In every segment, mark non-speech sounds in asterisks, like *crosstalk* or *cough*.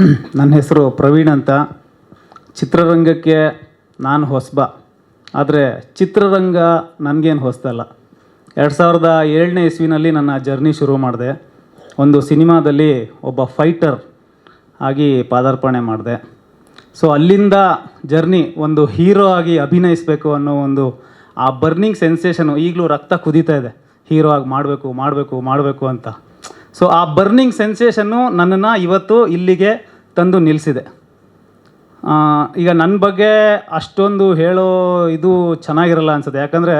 *clears throat* ನನ್ನ ಹೆಸರು ಪ್ರವೀಣ್ ಅಂತ. ಚಿತ್ರರಂಗಕ್ಕೆ ನಾನು ಹೊಸಬ. ಆದರೆ ಚಿತ್ರರಂಗ ನನಗೇನು ಹೊಸದಲ್ಲ ಎರಡು ಸಾವಿರದ ಏಳನೇ ಇಸ್ವಿನಲ್ಲಿ ನನ್ನ ಜರ್ನಿ ಶುರು ಮಾಡಿದೆ. ಒಂದು ಸಿನಿಮಾದಲ್ಲಿ ಒಬ್ಬ ಫೈಟರ್ ಆಗಿ ಪಾದಾರ್ಪಣೆ ಮಾಡಿದೆ. ಸೊ ಅಲ್ಲಿಂದ ಜರ್ನಿ ಒಂದು ಹೀರೋ ಆಗಿ ಅಭಿನಯಿಸಬೇಕು ಅನ್ನೋ ಒಂದು ಆ ಬರ್ನಿಂಗ್ ಸೆನ್ಸೇಷನು ಈಗಲೂ ರಕ್ತ ಕುದೀತಾ ಇದೆ. ಹೀರೋ ಆಗಿ ಮಾಡಬೇಕು ಮಾಡಬೇಕು ಮಾಡಬೇಕು ಅಂತ. ಸೊ ಆ ಬರ್ನಿಂಗ್ ಸೆನ್ಸೇಷನ್ನು ನನ್ನನ್ನು ಇವತ್ತು ಇಲ್ಲಿಗೆ ತಂದು ನಿಲ್ಲಿಸಿದೆ ಈಗ ನನ್ನ ಬಗ್ಗೆ ಅಷ್ಟೊಂದು ಹೇಳೋ ಇದು ಚೆನ್ನಾಗಿರಲ್ಲ ಅನ್ಸುತ್ತೆ. ಯಾಕಂದರೆ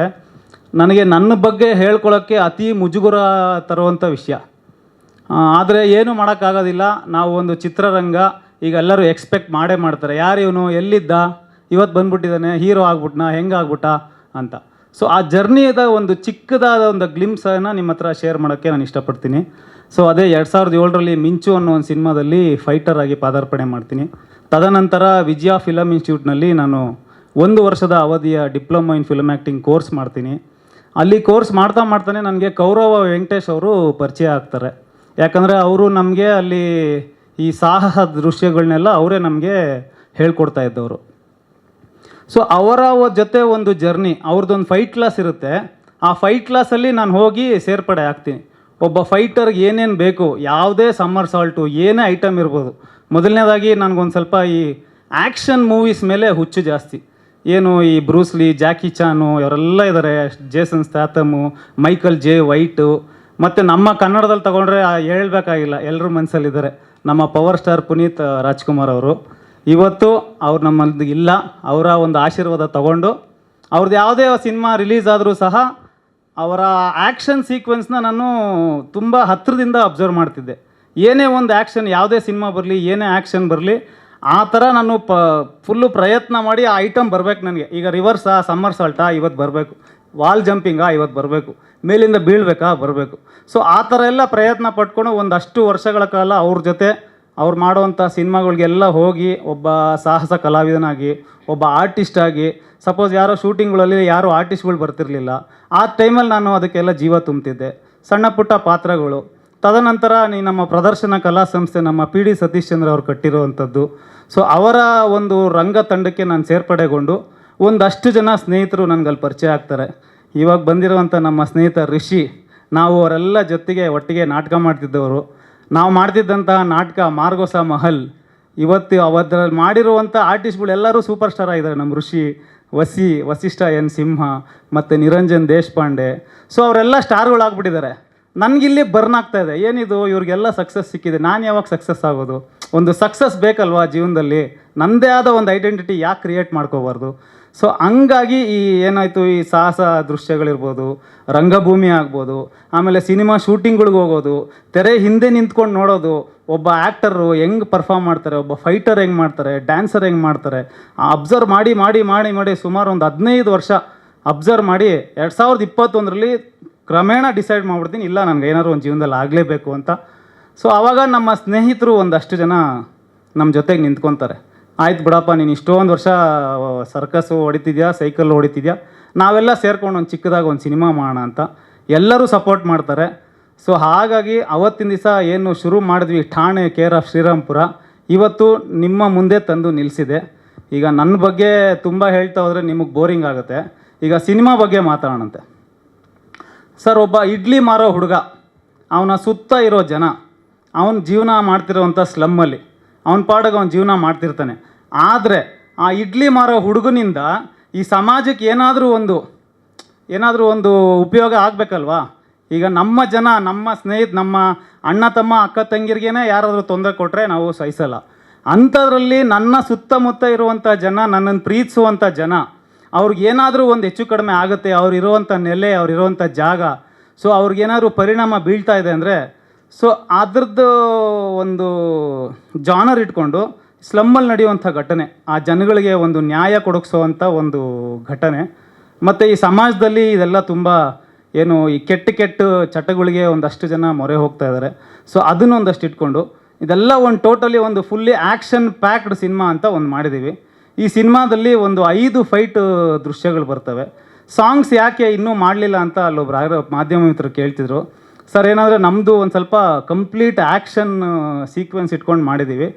ನನಗೆ ನನ್ನ ಬಗ್ಗೆ ಹೇಳ್ಕೊಳ್ಳೋಕ್ಕೆ ಅತಿ ಮುಜುಗುರ ತರುವಂಥ ವಿಷಯ. ಆದರೆ ಏನು ಮಾಡೋಕ್ಕಾಗೋದಿಲ್ಲ. ನಾವು ಒಂದು ಚಿತ್ರರಂಗ, ಈಗ ಎಲ್ಲರೂ ಎಕ್ಸ್ಪೆಕ್ಟ್ ಮಾಡೇ ಮಾಡ್ತಾರೆ. ಯಾರು ಇವನು? ಎಲ್ಲಿದ್ದ? ಇವತ್ತು ಬಂದ್ಬಿಟ್ಟಿದ್ದಾನೆ, ಹೀರೋ ಆಗ್ಬಿಟ್ನಾ, ಹೆಂಗೆ ಆಗ್ಬಿಟ್ಟ? ಅಂತ. ಸೊ ಆ ಜರ್ನಿಯದ ಒಂದು ಚಿಕ್ಕದಾದ ಒಂದು ಗ್ಲಿಮ್ಸನ್ನು ನಿಮ್ಮ ಹತ್ರ ಶೇರ್ ಮಾಡೋಕ್ಕೆ ನಾನು ಇಷ್ಟಪಡ್ತೀನಿ. ಸೊ ಅದೇ ಎರಡು ಸಾವಿರದ ಏಳರಲ್ಲಿ ಮಿಂಚು ಅನ್ನೋ ಒಂದು ಸಿನಿಮಾದಲ್ಲಿ ಫೈಟರ್ ಆಗಿ ಪಾದಾರ್ಪಣೆ ಮಾಡ್ತೀನಿ. ತದನಂತರ ವಿಜಯ ಫಿಲಮ್ ಇನ್ಸ್ಟಿಟ್ಯೂಟ್ನಲ್ಲಿ ನಾನು ಒಂದು ವರ್ಷದ ಅವಧಿಯ diploma in film acting course ಮಾಡ್ತೀನಿ. ಅಲ್ಲಿ ಕೋರ್ಸ್ ಮಾಡ್ತಾ ಮಾಡ್ತಾನೆ ನನಗೆ ಕೌರವ ವೆಂಕಟೇಶ್ ಅವರು ಪರಿಚಯ ಆಗ್ತಾರೆ. ಯಾಕಂದರೆ ಅವರು ನಮಗೆ ಅಲ್ಲಿ ಈ ಸಾಹಸ ದೃಶ್ಯಗಳನ್ನೆಲ್ಲ ಅವರೇ ನಮಗೆ ಹೇಳ್ಕೊಡ್ತಾ ಇದ್ದವರು. ಸೊ ಅವರ ಜೊತೆ ಒಂದು ಜರ್ನಿ ಅವ್ರದ್ದೊಂದು ಫೈಟ್ ಕ್ಲಾಸ್ ಇರುತ್ತೆ. ಆ ಫೈಟ್ ಕ್ಲಾಸಲ್ಲಿ ನಾನು ಹೋಗಿ ಸೇರ್ಪಡೆ ಆಗ್ತೀನಿ. ಒಬ್ಬ ಫೈಟರ್ಗೆ ಏನೇನು ಬೇಕು, ಯಾವುದೇ ಸಮ್ಮರ್ ಸಾಲ್ಟು, ಏನೇ ಐಟಮ್ ಇರ್ಬೋದು. ಮೊದಲನೇದಾಗಿ ನನಗೊಂದು ಸ್ವಲ್ಪ ಈ ಆ್ಯಕ್ಷನ್ ಮೂವೀಸ್ ಮೇಲೆ ಹುಚ್ಚು ಜಾಸ್ತಿ. ಏನು ಈ ಬ್ರೂಸ್ಲಿ ಜಾಕಿ ಚಾನು, ಇವರೆಲ್ಲ ಇದ್ದಾರೆ Jason Statham Michael J White, ಮತ್ತು ನಮ್ಮ ಕನ್ನಡದಲ್ಲಿ ತಗೊಂಡ್ರೆ ಹೇಳಬೇಕಾಗಿಲ್ಲ. ಎಲ್ಲರೂ ಮನಸ್ಸಲ್ಲಿದ್ದಾರೆ ನಮ್ಮ ಪವರ್ ಸ್ಟಾರ್ ಪುನೀತ್ ರಾಜ್ಕುಮಾರ್ ಅವರು. ಇವತ್ತು ಅವ್ರು ನಮ್ಮಲ್ಲಿ ಇಲ್ಲ. ಅವರ ಒಂದು ಆಶೀರ್ವಾದ ತಗೊಂಡು ಅವ್ರದ್ದು ಯಾವುದೇ ಸಿನಿಮಾ ರಿಲೀಸ್ ಆದರೂ ಸಹ ಅವರ ಆ್ಯಕ್ಷನ್ ಸೀಕ್ವೆನ್ಸ್ನ ನಾನು ತುಂಬ ಹತ್ತಿರದಿಂದ ಅಬ್ಸರ್ವ್ ಮಾಡ್ತಿದ್ದೆ. ಏನೇ ಒಂದು ಆ್ಯಕ್ಷನ್, ಯಾವುದೇ ಸಿನಿಮಾ ಬರಲಿ, ಏನೇ ಆ್ಯಕ್ಷನ್ ಬರಲಿ, ಆ ಥರ ನಾನು ಪ, ಫುಲ್ಲು ಪ್ರಯತ್ನ ಮಾಡಿ ಆ ಐಟಮ್ ಬರಬೇಕು ನನಗೆ. ಈಗ ರಿವರ್ಸಾ ಸಮ್ಮರ್ ಸಾಲ್ಟಾ ಇವತ್ತು ಬರಬೇಕು. ವಾಲ್ ಜಂಪಿಂಗಾ ಇವತ್ತು ಬರಬೇಕು. ಮೇಲಿಂದ ಬೀಳಬೇಕಾ, ಬರಬೇಕು. ಸೊ ಆ ಥರ ಎಲ್ಲ ಪ್ರಯತ್ನ ಪಟ್ಕೊಂಡು ಒಂದಷ್ಟು ವರ್ಷಗಳ ಕಾಲ ಅವ್ರ ಜೊತೆ ಅವ್ರು ಮಾಡುವಂಥ ಸಿನಿಮಾಗಳಿಗೆಲ್ಲ ಹೋಗಿ ಒಬ್ಬ ಸಾಹಸ ಕಲಾವಿದನಾಗಿ, ಒಬ್ಬ ಆರ್ಟಿಸ್ಟ್ ಆಗಿ ಸಪೋಸ್ ಯಾರೋ ಶೂಟಿಂಗ್ಗಳಲ್ಲಿ ಯಾರು ಆರ್ಟಿಸ್ಟ್ಗಳು ಬರ್ತಿರ್ಲಿಲ್ಲ, ಆ ಟೈಮಲ್ಲಿ ನಾನು ಅದಕ್ಕೆಲ್ಲ ಜೀವ ತುಂಬ್ತಿದ್ದೆ. ಸಣ್ಣ ಪುಟ್ಟ ಪಾತ್ರಗಳು. ತದನಂತರ ನೀ ನಮ್ಮ ಪ್ರದರ್ಶನ ಕಲಾ ಸಂಸ್ಥೆ ನಮ್ಮ ಪಿ ಡಿ ಸತೀಶ್ ಚಂದ್ರ ಅವರು ಕಟ್ಟಿರುವಂಥದ್ದು. ಸೊ ಅವರ ಒಂದು ರಂಗ ತಂಡಕ್ಕೆ ನಾನು ಸೇರ್ಪಡೆಗೊಂಡು ಒಂದಷ್ಟು ಜನ ಸ್ನೇಹಿತರು ನನಗಲ್ಲಿ ಪರಿಚಯ ಆಗ್ತಾರೆ. ಇವಾಗ ಬಂದಿರುವಂಥ ನಮ್ಮ ಸ್ನೇಹಿತ ರಿಷಿ, ನಾವು ಅವರೆಲ್ಲ ಜೊತೆಗೆ ಒಟ್ಟಿಗೆ ನಾಟಕ ಮಾಡ್ತಿದ್ದವರು. ನಾವು ಮಾಡ್ತಿದ್ದಂತಹ ನಾಟಕ ಮಾರ್ಗೋಸ ಮಹಲ್, ಇವತ್ತು ಅವದ್ರಲ್ಲಿ ಮಾಡಿರುವಂಥ ಆರ್ಟಿಸ್ಟ್ಗಳು ಎಲ್ಲರೂ ಸೂಪರ್ ಸ್ಟಾರ್ ಆಗಿದ್ದಾರೆ. ನಮ್ಮ ಋಷಿ, ವಸಿ, ವಸಿಷ್ಠ ಎನ್ ಸಿಂಹ ಮತ್ತು ನಿರಂಜನ್ ದೇಶಪಾಂಡೆ. ಸೊ ಅವರೆಲ್ಲ ಸ್ಟಾರ್ಗಳಾಗ್ಬಿಟ್ಟಿದ್ದಾರೆ. ನನಗಿಲ್ಲಿ ಬರ್ನ್ ಆಗ್ತಾ ಇದೆ. ಏನಿದು? ಇವ್ರಿಗೆಲ್ಲ ಸಕ್ಸಸ್ ಸಿಕ್ಕಿದೆ. ನಾನು ಯಾವಾಗ ಸಕ್ಸಸ್ ಆಗೋದು? ಒಂದು ಸಕ್ಸಸ್ ಬೇಕಲ್ವಾ ಜೀವನದಲ್ಲಿ? ನನ್ನದೇ ಆದ ಒಂದು ಐಡೆಂಟಿಟಿ ಯಾಕೆ ಕ್ರಿಯೇಟ್ ಮಾಡ್ಕೋಬಾರ್ದು? ಸೊ ಹಂಗಾಗಿ ಈ ಏನಾಯಿತು, ಈ ಸಾಹಸ ದೃಶ್ಯಗಳಿರ್ಬೋದು, ರಂಗಭೂಮಿ ಆಗ್ಬೋದು, ಆಮೇಲೆ ಸಿನಿಮಾ ಶೂಟಿಂಗ್ಗಳಿಗೆ ಹೋಗೋದು, ತೆರೆ ಹಿಂದೆ ನಿಂತ್ಕೊಂಡು ನೋಡೋದು, ಒಬ್ಬ ಆ್ಯಕ್ಟರು ಹೆಂಗೆ ಪರ್ಫಾರ್ಮ್ ಮಾಡ್ತಾರೆ, ಒಬ್ಬ ಫೈಟರ್ ಹೆಂಗೆ ಮಾಡ್ತಾರೆ ಡ್ಯಾನ್ಸರ್ ಹೆಂಗೆ ಮಾಡ್ತಾರೆ ಅಬ್ಸರ್ವ್ ಮಾಡಿ ಮಾಡಿ ಮಾಡಿ ಮಾಡಿ ಸುಮಾರು ಒಂದು ಹದಿನೈದು ವರ್ಷ ಅಬ್ಸರ್ವ್ ಮಾಡಿ ಎರಡು ಸಾವಿರದ ಇಪ್ಪತ್ತೊಂದರಲ್ಲಿ ಕ್ರಮೇಣ ಡಿಸೈಡ್ ಮಾಡ್ಬಿಡ್ತೀನಿ, ಇಲ್ಲ ನನಗೆ ಏನಾದ್ರು ಒಂದು ಜೀವನದಲ್ಲಿ ಆಗಲೇಬೇಕು ಅಂತ. ಸೊ ಆವಾಗ ನಮ್ಮ ಸ್ನೇಹಿತರು ಒಂದಷ್ಟು ಜನ ನಮ್ಮ ಜೊತೆಗೆ ನಿಂತ್ಕೊತಾರೆ. ಆಯ್ತು ಬಿಡಪ್ಪ, ನೀನು ಇಷ್ಟೊಂದು ವರ್ಷ ಸರ್ಕಸ್ಸು ಹೊಡಿತಿದ್ಯಾ ಸೈಕಲ್ ಹೊಡಿತಿದ್ಯಾ? ನಾವೆಲ್ಲ ಸೇರ್ಕೊಂಡು ಒಂದು ಚಿಕ್ಕದಾಗಿ ಒಂದು ಸಿನಿಮಾ ಮಾಡೋಣ ಅಂತ ಎಲ್ಲರೂ ಸಪೋರ್ಟ್ ಮಾಡ್ತಾರೆ. ಸೊ ಹಾಗಾಗಿ ಅವತ್ತಿನ ದಿವಸ ಏನು ಶುರು ಮಾಡಿದ್ವಿ, ಠಾಣೆ ಕೇರ್ ಆಫ್ ಶ್ರೀರಾಮ್ಪುರ ಇವತ್ತು ನಿಮ್ಮ ಮುಂದೆ ತಂದು ನಿಲ್ಲಿಸಿದೆ ಈಗ ನನ್ನ ಬಗ್ಗೆ ತುಂಬ ಹೇಳ್ತಾ ಹೋದರೆ ನಿಮಗೆ ಬೋರಿಂಗ್ ಆಗುತ್ತೆ. ಈಗ ಸಿನಿಮಾ ಬಗ್ಗೆ ಮಾತಾಡೋಣಂತೆ. ಸರ್, ಒಬ್ಬ ಇಡ್ಲಿ ಮಾರೋ ಹುಡುಗ, ಅವನ ಸುತ್ತ ಇರೋ ಜನ, ಅವನ ಜೀವನ ಮಾಡ್ತಿರೋವಂಥ ಸ್ಲಮ್ಮಲ್ಲಿ ಅವನ ಪಾಡಿಗೆ ಅವನ ಜೀವನ ಮಾಡ್ತಿರ್ತಾನೆ. ಆದರೆ ಆ ಇಡ್ಲಿ ಮಾರೋ ಹುಡುಗನಿಂದ ಈ ಸಮಾಜಕ್ಕೆ ಏನಾದರೂ ಒಂದು ಏನಾದರೂ ಒಂದು ಉಪಯೋಗ ಆಗಬೇಕಲ್ವಾ? ಈಗ ನಮ್ಮ ಜನ, ನಮ್ಮ ಸ್ನೇಹಿತ, ನಮ್ಮ ಅಣ್ಣ, ತಮ್ಮ, ಅಕ್ಕ, ತಂಗಿರಿಗೇನೆ ಯಾರಾದರೂ ತೊಂದರೆ ಕೊಟ್ಟರೆ ನಾವು ಸಹಿಸಲ್ಲ. ಅಂಥದ್ರಲ್ಲಿ ನನ್ನ ಸುತ್ತಮುತ್ತ ಇರುವಂಥ ಜನ, ನನ್ನನ್ನು ಪ್ರೀತಿಸುವಂಥ ಜನ, ಅವ್ರಿಗೆ ಏನಾದರೂ ಒಂದು ಹೆಚ್ಚು ಕಡಿಮೆ ಆಗುತ್ತೆ, ಅವ್ರು ಇರುವಂಥ ನೆಲೆ, ಅವ್ರು ಇರುವಂಥ ಜಾಗ, ಸೊ ಅವ್ರಿಗೇನಾದರೂ ಪರಿಣಾಮ ಬೀಳ್ತಾ ಇದೆ ಅಂದರೆ, ಸೊ ಅದ್ರದ್ದು ಒಂದು ಜಾನರ್ ಇಟ್ಕೊಂಡು ಸ್ಲಮ್ಮಲ್ಲಿ ನಡೆಯುವಂಥ ಘಟನೆ, ಆ ಜನಗಳಿಗೆ ಒಂದು ನ್ಯಾಯ ಕೊಡಗಿಸುವಂಥ ಒಂದು ಘಟನೆ. ಮತ್ತು ಈ ಸಮಾಜದಲ್ಲಿ ಇದೆಲ್ಲ ತುಂಬ ಏನು ಈ ಕೆಟ್ಟ ಕೆಟ್ಟ ಚಟಗಳಿಗೆ ಒಂದಷ್ಟು ಜನ ಮೊರೆ ಹೋಗ್ತಾ ಇದ್ದಾರೆ. ಸೊ, ಅದನ್ನು ಒಂದಷ್ಟು ಇಟ್ಕೊಂಡು, ಇದೆಲ್ಲ ಒಂದು ಟೋಟಲಿ ಒಂದು ಫುಲ್ಲಿ ಆ್ಯಕ್ಷನ್ ಪ್ಯಾಕ್ಡ್ ಸಿನಿಮಾ ಅಂತ ಒಂದು ಮಾಡಿದ್ದೀವಿ. ಈ ಸಿನಿಮಾದಲ್ಲಿ ಒಂದು ಐದು ಫೈಟ್ ದೃಶ್ಯಗಳು ಬರ್ತವೆ. ಸಾಂಗ್ಸ್ ಯಾಕೆ ಇನ್ನೂ ಮಾಡಲಿಲ್ಲ ಅಂತ ಅಲ್ಲೊಬ್ರು ಯಾರೋ ಮಾಧ್ಯಮ ಮಿತ್ರರು ಕೇಳ್ತಿದ್ರು. ಸರ್, ಏನಾದರೆ ನಮ್ಮದು ಒಂದು ಸ್ವಲ್ಪ ಕಂಪ್ಲೀಟ್ ಆ್ಯಕ್ಷನ್ ಸೀಕ್ವೆನ್ಸ್ ಇಟ್ಕೊಂಡು ಮಾಡಿದ್ದೀವಿ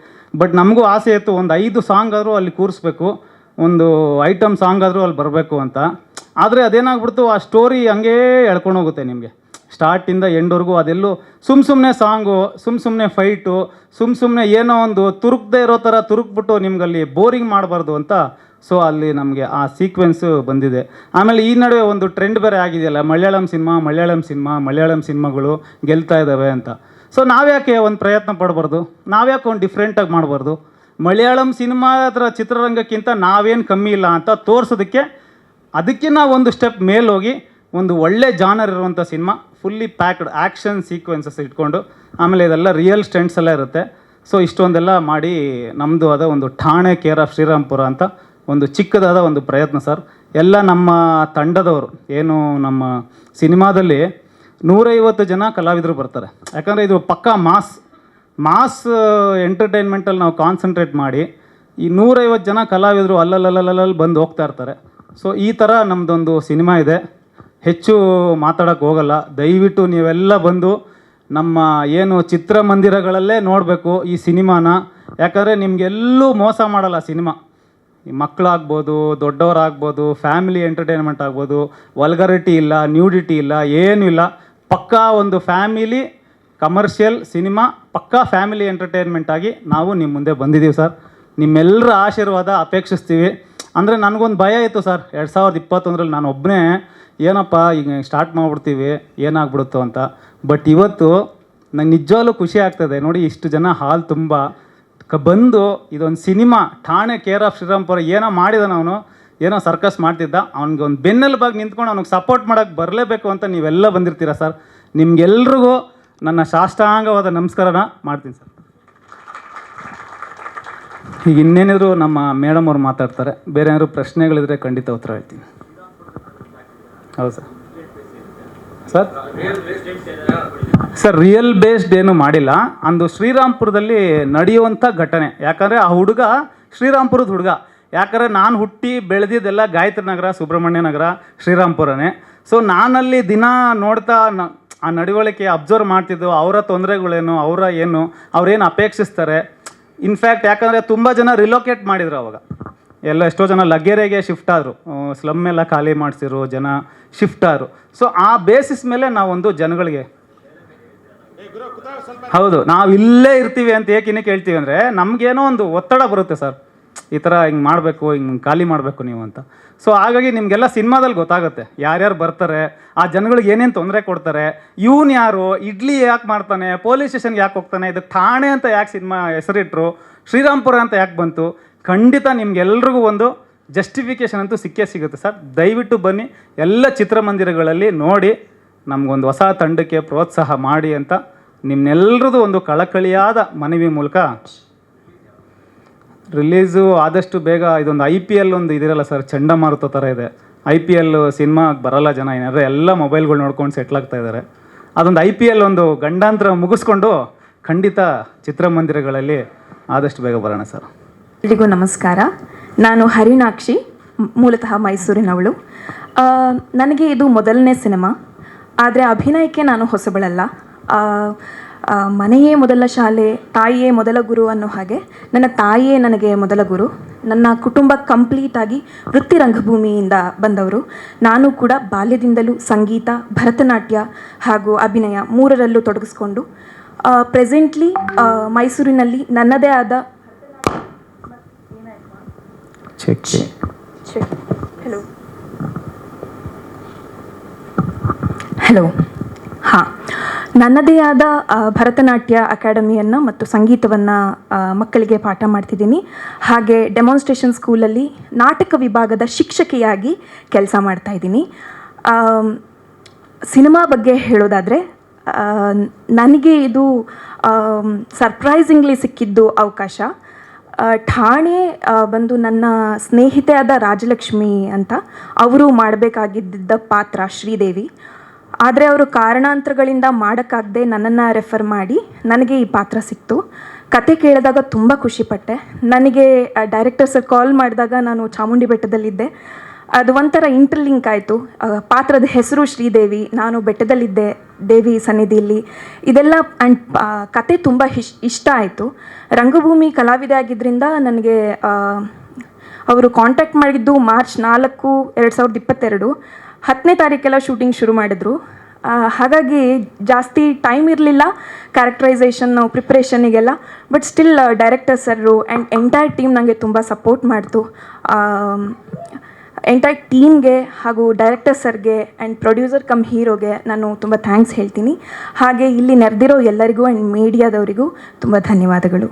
ಬಟ್ ನಮಗೂ ಆಸೆ ಇತ್ತು, ಒಂದು ಐದು ಸಾಂಗ್ ಆದರೂ ಅಲ್ಲಿ ಕೂರಿಸ್ಬೇಕು, ಒಂದು ಐಟಮ್ ಸಾಂಗ್ ಆದರೂ ಅಲ್ಲಿ ಬರಬೇಕು ಅಂತ. ಆದರೆ ಅದೇನಾಗ್ಬಿಡ್ತು, ಆ ಸ್ಟೋರಿ ಹಂಗೇ ಎಳ್ಕೊಂಡು ಹೋಗುತ್ತೆ ನಿಮಗೆ. ಸ್ಟಾರ್ಟಿಂದ ಎಂಡ್ವರೆಗೂ ಅದೆಲ್ಲೂ ಸುಮ್ ಸುಮ್ಮನೆ ಸಾಂಗು, ಸುಮ್ ಸುಮ್ಮನೆ ಫೈಟು, ಸುಮ್ ಸುಮ್ಮನೆ ಏನೋ ಒಂದು ತುರುಕ್ದೇ ಇರೋ ಥರ ತುರುಕ್ಬಿಟ್ಟು ನಿಮಗಲ್ಲಿ ಬೋರಿಂಗ್ ಮಾಡಬಾರ್ದು ಅಂತ ಸೊ ಅಲ್ಲಿ ನಮಗೆ ಆ ಸೀಕ್ವೆನ್ಸು ಬಂದಿದೆ. ಆಮೇಲೆ ಈ ನಡುವೆ ಒಂದು ಟ್ರೆಂಡ್ ಬೇರೆ ಆಗಿದೆಯಲ್ಲ, ಮಲಯಾಳಂ ಸಿನಿಮಾ ಮಲಯಾಳಂ ಸಿನಿಮಾ, ಮಲಯಾಳಂ ಸಿನಿಮಾಗಳು ಗೆಲ್ತಾ ಇದ್ದಾವೆ ಅಂತ. ಸೊ ನಾವ್ಯಾಕೆ ಒಂದು ಪ್ರಯತ್ನ ಪಡಬಾರ್ದು? ನಾವ್ಯಾಕೆ ಒಂದು ಡಿಫ್ರೆಂಟಾಗಿ ಮಾಡಬಾರ್ದು? ಮಲಯಾಳಂ ಸಿನಿಮಾ ಅದರ ಚಿತ್ರರಂಗಕ್ಕಿಂತ ನಾವೇನು ಕಮ್ಮಿ ಇಲ್ಲ ಅಂತ ತೋರಿಸೋದಕ್ಕೆ ಅದಕ್ಕಿಂತ ಒಂದು ಸ್ಟೆಪ್ ಮೇಲೋಗಿ ಒಂದು ಒಳ್ಳೆ ಜಾನರ್ ಇರುವಂಥ cinema fully packed action sequences ಇಟ್ಕೊಂಡು, ಆಮೇಲೆ ಇದೆಲ್ಲ ರಿಯಲ್ ಸ್ಟೆಂಟ್ಸ್ ಎಲ್ಲ ಇರುತ್ತೆ. ಸೊ ಇಷ್ಟೊಂದೆಲ್ಲ ಮಾಡಿ ನಮ್ಮದು ಅದ ಒಂದು ಠಾಣೆ ಕೇರ್ ಆಫ್ ಶ್ರೀರಾಮ್ಪುರ ಅಂತ ಒಂದು ಚಿಕ್ಕದಾದ ಒಂದು ಪ್ರಯತ್ನ ಸರ್. ಎಲ್ಲ ನಮ್ಮ ತಂಡದವರು, ಏನು ನಮ್ಮ ಸಿನಿಮಾದಲ್ಲಿ ನೂರೈವತ್ತು ಜನ ಕಲಾವಿದರು ಬರ್ತಾರೆ. ಯಾಕಂದರೆ ಇದು ಪಕ್ಕಾ ಮಾಸ್ ಮಾಸ್ ಎಂಟರ್ಟೈನ್ಮೆಂಟಲ್ಲಿ ನಾವು ಕಾನ್ಸಂಟ್ರೇಟ್ ಮಾಡಿ ಈ ನೂರೈವತ್ತು ಜನ ಕಲಾವಿದರು ಅಲ್ಲಲ್ಲಲ್ಲಲ್ಲಿ ಬಂದು ಹೋಗ್ತಾ ಇರ್ತಾರೆ. ಸೊ ಈ ಥರ ನಮ್ಮದೊಂದು ಸಿನಿಮಾ ಇದೆ. ಹೆಚ್ಚು ಮಾತಾಡೋಕ್ಕೆ ಹೋಗಲ್ಲ. ದಯವಿಟ್ಟು ನೀವೆಲ್ಲ ಬಂದು ನಮ್ಮ ಏನು ಚಿತ್ರಮಂದಿರಗಳಲ್ಲೇ ನೋಡಬೇಕು ಈ ಸಿನಿಮಾನ. ಯಾಕಂದರೆ ನಿಮಗೆಲ್ಲೂ ಮೋಸ ಮಾಡಲ್ಲ ಸಿನಿಮಾ. ಮಕ್ಕಳಾಗ್ಬೋದು ದೊಡ್ಡವರಾಗ್ಬೋದು, ಫ್ಯಾಮಿಲಿ ಎಂಟರ್ಟೈನ್ಮೆಂಟ್ ಆಗ್ಬೋದು, ವಲ್ಗರಿಟಿ ಇಲ್ಲ, ನ್ಯೂಡಿಟಿ ಇಲ್ಲ, ಏನೂ ಇಲ್ಲ. ಪಕ್ಕಾ ಒಂದು ಫ್ಯಾಮಿಲಿ, ಕಮರ್ಷಿಯಲ್ ಸಿನಿಮಾ, ಪಕ್ಕಾ ಫ್ಯಾಮಿಲಿ ಎಂಟರ್ಟೈನ್ಮೆಂಟಾಗಿ ನಾವು ನಿಮ್ಮ ಮುಂದೆ ಬಂದಿದ್ದೀವಿ ಸರ್. ನಿಮ್ಮೆಲ್ಲರ ಆಶೀರ್ವಾದ ಅಪೇಕ್ಷಿಸ್ತೀವಿ. ಅಂದರೆ ನನಗೊಂದು ಭಯ ಇತ್ತು ಸರ್. ಎರಡು ಸಾವಿರದ ಇಪ್ಪತ್ತೊಂದರಲ್ಲಿ ನಾನು ಒಬ್ಬನೇ ಏನಪ್ಪ, ಈಗ ಸ್ಟಾರ್ಟ್ ಮಾಡಿಬಿಡ್ತೀವಿ, ಏನಾಗ್ಬಿಡುತ್ತೋ ಅಂತ. ಬಟ್ ಇವತ್ತು ನಂಗೆ ನಿಜವಾಗ್ಲೂ ಖುಷಿ ಆಗ್ತದೆ. ನೋಡಿ, ಇಷ್ಟು ಜನ ಹಾಲ್ ತುಂಬ ಬಂದು ಇದೊಂದು ಸಿನಿಮಾ, ಠಾಣೆ ಕೇರ್ ಆಫ್ ಶ್ರೀರಾಮ್ಪುರ ಏನೋ ಮಾಡಿದಾನ ಅವನು, ಏನೋ ಸರ್ಕಸ್ ಮಾಡ್ತಿದ್ದ. ಅವ್ನಿಗೆ ಒಂದು ಬೆನ್ನೆಲುಬಾಗಿ ನಿಂತ್ಕೊಂಡು ಅವ್ನಿಗೆ ಸಪೋರ್ಟ್ ಮಾಡೋಕ್ಕೆ ಬರಲೇಬೇಕು ಅಂತ ನೀವೆಲ್ಲ ಬಂದಿರ್ತೀರ ಸರ್. ನಿಮ್ಗೆಲ್ರಿಗೂ ನನ್ನ ಸಾಷ್ಟಾಂಗವಾದ ನಮಸ್ಕಾರನ ಮಾಡ್ತೀನಿ ಸರ್. ಈಗ ಇನ್ನೇನಿದ್ರು ನಮ್ಮ ಮೇಡಮ್ ಅವ್ರು ಮಾತಾಡ್ತಾರೆ. ಬೇರೆ ಏನಾದ್ರು ಪ್ರಶ್ನೆಗಳಿದ್ರೆ ಖಂಡಿತ ಉತ್ತರ ಹೇಳ್ತೀನಿ. ಹೌದು sir. Sir? Sir real based ಏನು ಮಾಡಿಲ್ಲ. ಅಂದು ಶ್ರೀರಾಮ್ಪುರದಲ್ಲಿ ನಡೆಯುವಂಥ ಘಟನೆ. ಯಾಕಂದರೆ ಆ ಹುಡುಗ ಶ್ರೀರಾಮ್ಪುರದ ಹುಡುಗ. ಯಾಕಂದರೆ ನಾನು ಹುಟ್ಟಿ ಬೆಳೆದಿದ್ದೆಲ್ಲ ಗಾಯತ್ರಿ ನಗರ, ಸುಬ್ರಹ್ಮಣ್ಯ ನಗರ ಶ್ರೀರಾಮ್ಪುರನೇ ಸೊ ನಾನಲ್ಲಿ ದಿನ ನೋಡ್ತಾ ಆ ನಡವಳಿಕೆ ಅಬ್ಸರ್ವ್ ಮಾಡ್ತಿದ್ದು ಅವರ ತೊಂದರೆಗಳೇನು, ಅವರ ಏನು, ಅವ್ರೇನು ಅಪೇಕ್ಷಿಸ್ತಾರೆ. ಇನ್ಫ್ಯಾಕ್ಟ್ ಯಾಕಂದರೆ ತುಂಬ ಜನ ರಿಲೋಕೇಟ್ ಮಾಡಿದರು ಅವಾಗ. ಎಲ್ಲ ಎಷ್ಟೋ ಜನ ಲಗ್ಗೆರೆಗೆ ಶಿಫ್ಟ್ ಆದರು. ಸ್ಲಮ್ ಎಲ್ಲ ಖಾಲಿ ಮಾಡಿಸಿರು, ಜನ ಶಿಫ್ಟ್ ಆದರು. ಸೊ ಆ ಬೇಸಿಸ್ ಮೇಲೆ ನಾವೊಂದು ಜನಗಳಿಗೆ ಹೌದು ನಾವು ಇಲ್ಲೇ ಇರ್ತೀವಿ ಅಂತ ಏಕಿನೇ ಕೇಳ್ತೀವಿ ಅಂದರೆ ನಮಗೇನೋ ಒಂದು ಒತ್ತಡ ಬರುತ್ತೆ ಸರ್. ಈ ಥರ ಹಿಂಗೆ ಮಾಡಬೇಕು, ಹಿಂಗೆ ಖಾಲಿ ಮಾಡಬೇಕು ನೀವು ಅಂತ. ಸೊ ಹಾಗಾಗಿ ನಿಮಗೆಲ್ಲ ಸಿನಿಮಾದಲ್ಲಿ ಗೊತ್ತಾಗುತ್ತೆ. ಯಾರ್ಯಾರು ಬರ್ತಾರೆ, ಆ ಜನಗಳಿಗೆ ಏನೇನು ತೊಂದರೆ ಕೊಡ್ತಾರೆ, ಇವನು ಯಾರು, ಇಡ್ಲಿ ಯಾಕೆ ಮಾಡ್ತಾನೆ, ಪೊಲೀಸ್ ಸ್ಟೇಷನ್ಗೆ ಯಾಕೆ ಹೋಗ್ತಾನೆ ಇದಕ್ಕೆ ಠಾಣೆ ಅಂತ ಯಾಕೆ ಸಿನಿಮಾ ಹೆಸರಿಟ್ರು, ಶ್ರೀರಾಮ್ಪುರ ಅಂತ ಯಾಕೆ ಬಂತು, ಖಂಡಿತ ನಿಮ್ಗೆಲ್ರಿಗೂ ಒಂದು ಜಸ್ಟಿಫಿಕೇಷನ್ ಅಂತೂ ಸಿಕ್ಕೇ ಸಿಗುತ್ತೆ ಸರ್. ದಯವಿಟ್ಟು ಬನ್ನಿ, ಎಲ್ಲ ಚಿತ್ರಮಂದಿರಗಳಲ್ಲಿ ನೋಡಿ, ನಮಗೊಂದು ಹೊಸ ತಂಡಕ್ಕೆ ಪ್ರೋತ್ಸಾಹ ಮಾಡಿ ಅಂತ ನಿಮ್ಮೆಲ್ಲರದು ಒಂದು ಕಳಕಳಿಯಾದ ಮನವಿ ಮೂಲಕ ರಿಲೀಸು ಆದಷ್ಟು ಬೇಗ ಇದೊಂದು ಐ ಪಿ ಎಲ್ ಒಂದು ಇದಿರಲ್ಲ ಸರ್, ಚಂಡಮಾರುತ ಥರ ಇದೆ. ಐ ಪಿ ಎಲ್ ಸಿನಿಮಾ ಬರಲ್ಲ ಜನ ಏನಾದ್ರೆ ಎಲ್ಲ ಮೊಬೈಲ್ಗಳು ನೋಡ್ಕೊಂಡು ಸೆಟ್ಲ್ ಆಗ್ತಾ ಇದ್ದಾರೆ ಅದೊಂದು ಐ ಪಿ ಎಲ್ ಒಂದು ಗಂಡಾಂತರ ಮುಗಿಸ್ಕೊಂಡು ಖಂಡಿತ ಚಿತ್ರಮಂದಿರಗಳಲ್ಲಿ ಆದಷ್ಟು ಬೇಗ ಬರೋಣ ಸರ್. ಎಲ್ರಿಗೂ ನಮಸ್ಕಾರ. ನಾನು ಹರಿಣಾಕ್ಷಿ, ಮೂಲತಃ ಮೈಸೂರಿನವಳು. ನನಗೆ ಇದು ಮೊದಲನೇ ಸಿನಿಮಾ. ಆದರೆ ಅಭಿನಯಕ್ಕೆ ನಾನು ಹೊಸಬಳಲ್ಲ. ಮನೆಯೇ ಮೊದಲ ಶಾಲೆ ತಾಯಿಯೇ ಮೊದಲ ಗುರು ಅನ್ನೋ ಹಾಗೆ ನನ್ನ ತಾಯಿಯೇ ನನಗೆ ಮೊದಲ ಗುರು. ನನ್ನ ಕುಟುಂಬ ಕಂಪ್ಲೀಟಾಗಿ ವೃತ್ತಿ ರಂಗಭೂಮಿಯಿಂದ ಬಂದವರು. ನಾನು ಕೂಡ ಬಾಲ್ಯದಿಂದಲೂ ಸಂಗೀತ ಭರತನಾಟ್ಯ ಹಾಗೂ ಅಭಿನಯ ಮೂರರಲ್ಲೂ ತೊಡಗಿಸ್ಕೊಂಡು ಪ್ರೆಸೆಂಟ್ಲಿ ಮೈಸೂರಿನಲ್ಲಿ ನನ್ನದೇ ಆದ ಹಲೋ ಹಲೋ ಹಾಂ. ನನ್ನದೇ ಆದ ಭರತನಾಟ್ಯ ಅಕಾಡೆಮಿಯನ್ನು ಮತ್ತು ಸಂಗೀತವನ್ನು ಮಕ್ಕಳಿಗೆ ಪಾಠ ಮಾಡ್ತಿದ್ದೀನಿ. ಹಾಗೆ ಡೆಮಾನ್ಸ್ಟ್ರೇಷನ್ ಸ್ಕೂಲಲ್ಲಿ ನಾಟಕ ವಿಭಾಗದ ಶಿಕ್ಷಕಿಯಾಗಿ ಕೆಲಸ ಮಾಡ್ತಾ ಇದ್ದೀನಿ. ಸಿನಿಮಾ ಬಗ್ಗೆ ಹೇಳೋದಾದರೆ ನನಗೆ ಇದು ಸರ್ಪ್ರೈಸಿಂಗ್ಲಿ ಸಿಕ್ಕಿದ್ದು ಅವಕಾಶ. ಠಾಣೆ ಬಂದು ನನ್ನ ಸ್ನೇಹಿತೆಯಾದ ರಾಜಲಕ್ಷ್ಮಿ ಅಂತ, ಅವರು ಮಾಡಬೇಕಾಗಿದ್ದ ಪಾತ್ರ ಶ್ರೀದೇವಿ. ಆದರೆ ಅವರು ಕಾರಣಾಂತರಗಳಿಂದ ಮಾಡೋಕ್ಕಾಗದೆ ನನ್ನನ್ನು ರೆಫರ್ ಮಾಡಿ ನನಗೆ ಈ ಪಾತ್ರ ಸಿಕ್ತು. ಕತೆ ಕೇಳಿದಾಗ ತುಂಬ ಖುಷಿಪಟ್ಟೆ. ನನಗೆ ಡೈರೆಕ್ಟರ್ ಸರ್ ಕಾಲ್ ಮಾಡಿದಾಗ ನಾನು ಚಾಮುಂಡಿ ಬೆಟ್ಟದಲ್ಲಿದ್ದೆ. ಅದು ಒಂಥರ ಇಂಟರ್ಲಿಂಕ್ ಆಯಿತು. ಪಾತ್ರದ ಹೆಸರು ಶ್ರೀದೇವಿ, ನಾನು ಬೆಟ್ಟದಲ್ಲಿದ್ದೆ, ದೇವಿ ಸನ್ನಿಧಿಯಲ್ಲಿ. ಇದೆಲ್ಲ ಆ್ಯಂಡ್ ಕತೆ ತುಂಬ ಇಶ್ ಇಷ್ಟ ಆಯಿತು. ರಂಗಭೂಮಿ ಕಲಾವಿದೆ ಆಗಿದ್ದರಿಂದ ನನಗೆ ಅವರು ಕಾಂಟ್ಯಾಕ್ಟ್ ಮಾಡಿದ್ದು ಮಾರ್ಚ್ ನಾಲ್ಕು, ಎರಡು ಸಾವಿರದ ಇಪ್ಪತ್ತೆರಡು. ಹತ್ತನೇ ತಾರೀಕೆಲ್ಲ ಶೂಟಿಂಗ್ ಶುರು ಮಾಡಿದ್ರು. ಹಾಗಾಗಿ ಜಾಸ್ತಿ ಟೈಮ್ ಇರಲಿಲ್ಲ ಕ್ಯಾರೆಕ್ಟರೈಸೇಷನ್ನು ಪ್ರಿಪ್ರೇಷನಿಗೆಲ್ಲ but still director sir and entire team ನನಗೆ ತುಂಬ ಸಪೋರ್ಟ್ ಮಾಡ್ತು. ಎಂಟೈರ್ ಟೀಮ್ಗೆ ಹಾಗೂ ಡೈರೆಕ್ಟರ್ ಸರ್ಗೆ ಆ್ಯಂಡ್ ಪ್ರೊಡ್ಯೂಸರ್ ಕಮ್ ಹೀರೋಗೆ ನಾನು ತುಂಬ ಥ್ಯಾಂಕ್ಸ್ ಹೇಳ್ತೀನಿ. ಹಾಗೆ ಇಲ್ಲಿ ನೆರೆದಿರೋ ಎಲ್ಲರಿಗೂ ಆ್ಯಂಡ್ ಮೀಡಿಯಾದವರಿಗೂ ತುಂಬ ಧನ್ಯವಾದಗಳು.